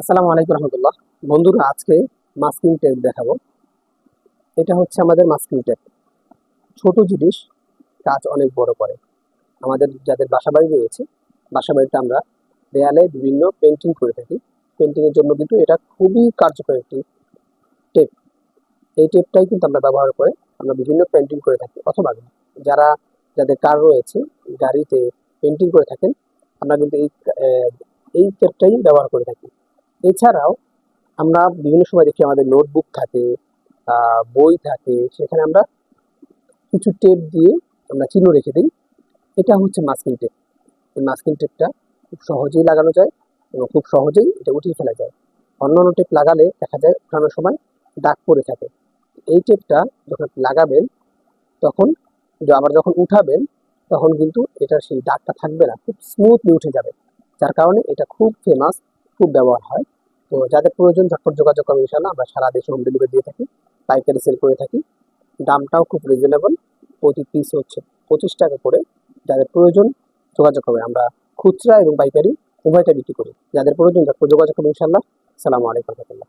আসসালামু আলাইকুম রহমতুল্লাহ। বন্ধুরা, আজকে মাস্কিং টেপ দেখাবো। এটা হচ্ছে আমাদের মাস্কিং টেপ ছোট জিনিস, কাজ অনেক বড় করে। আমাদের যাদের বাসা বাড়ি রয়েছে বাসা বাড়িতে আমরা দেয়ালে বিভিন্ন পেন্টিং করে থাকি। পেন্টিংয়ের জন্য কিন্তু এটা খুবই কার্যকর একটি টেপ এই টেপটাই কিন্তু আমরা ব্যবহার করে আমরা বিভিন্ন পেন্টিং করে থাকি। অথবা যারা, যাদের কার রয়েছে, গাড়িতে পেন্টিং করে থাকেন, আমরা কিন্তু এই এই টেপটাই ব্যবহার করে থাকি। এছাড়াও আমরা বিভিন্ন সময় দেখি আমাদের নোটবুক থাকে বই থাকে, সেখানে আমরা কিছু টেপ দিয়ে আমরা চিহ্ন রেখে দিই। এটা হচ্ছে মাস্কিং টেপ এই মাস্কিং টেপটা খুব সহজেই লাগানো যায় এবং খুব সহজেই এটা উঠিয়ে ফেলা যায়। অন্যান্য টেপ লাগালে দেখা যায় উঠানোর সময় দাগ পড়ে থাকে। এই টেপটা যখন লাগাবেন, তখন আবার যখন উঠাবেন, তখন কিন্তু এটার সেই দাগটা থাকবে না। খুব স্মুথলি উঠে যাবে। যার কারণে এটা খুব ফেমাস খুব ব্যবহার হয়। তো যাদের প্রয়োজন ঝটপট যোগাযোগ করবে ইনশাল্লাহ আমরা সারা দেশে হোম ডেলিভারি দিয়ে থাকি, পাইকারি সেল করে থাকি। দামটাও খুব রিজনেবল প্রতি পিস হচ্ছে পঁচিশ টাকা করে। যাদের প্রয়োজন যোগাযোগ করবে। আমরা খুচরা এবং পাইকারি উভয়টা বিক্রি করি। যাদের প্রয়োজন ঝটপট যোগাযোগ করবে ইনশাল্লাহ সালামু আলাইকুম রহমতুল্লাহ।